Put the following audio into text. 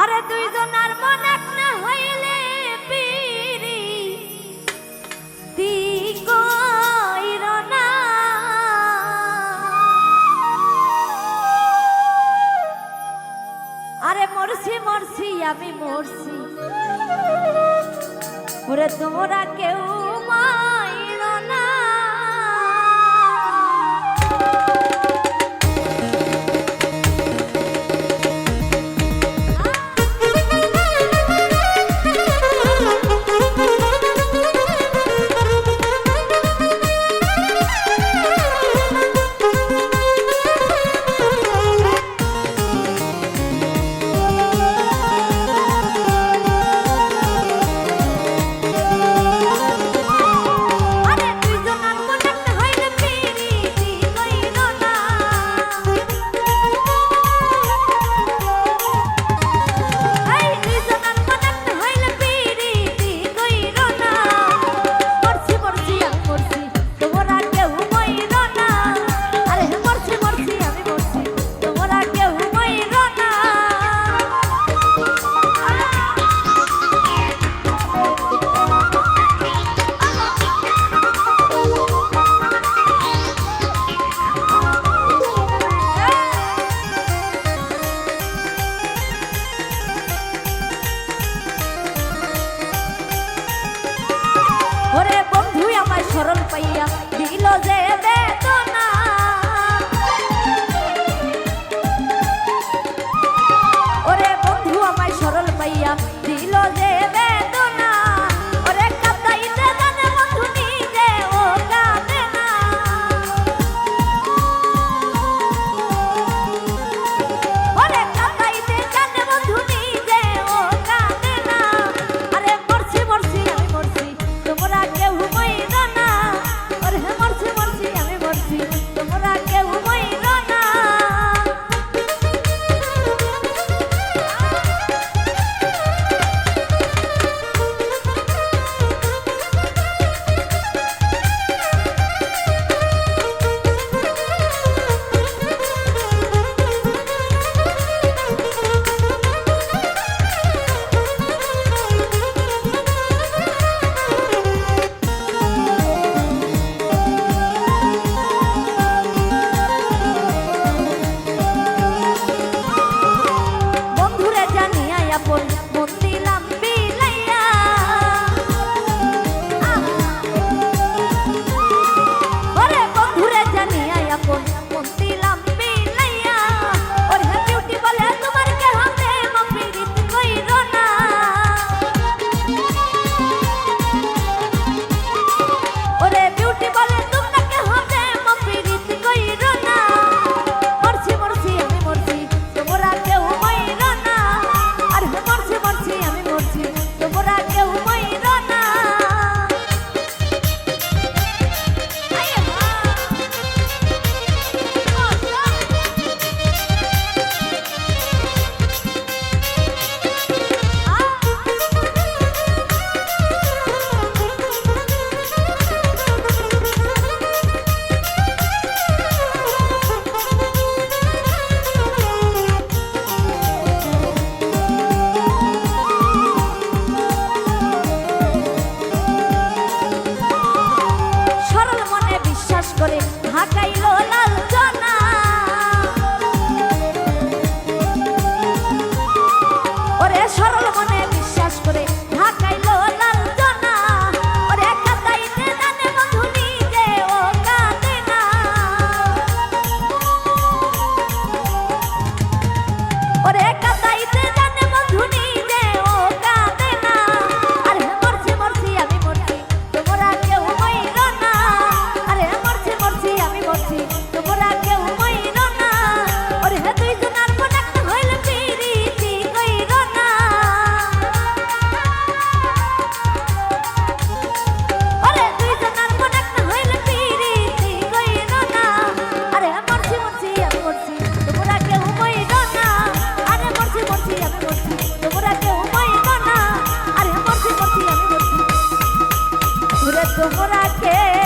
আরে দুইজনার মন এক না হইলে পিরি। আরে মরছি মরছি, আমি মরছি। ওরে তোমরা কেউ মা স্মরণ পাইয়া দিল যে বেতন। লাঞ্ছনা ওরে সরল মনে বিশ্বাস করে ঢাকাইল লাঞ্ছনা ওরে কাঁদাইতে জানে ও কাঁদে না। ওরে খবর রাখে।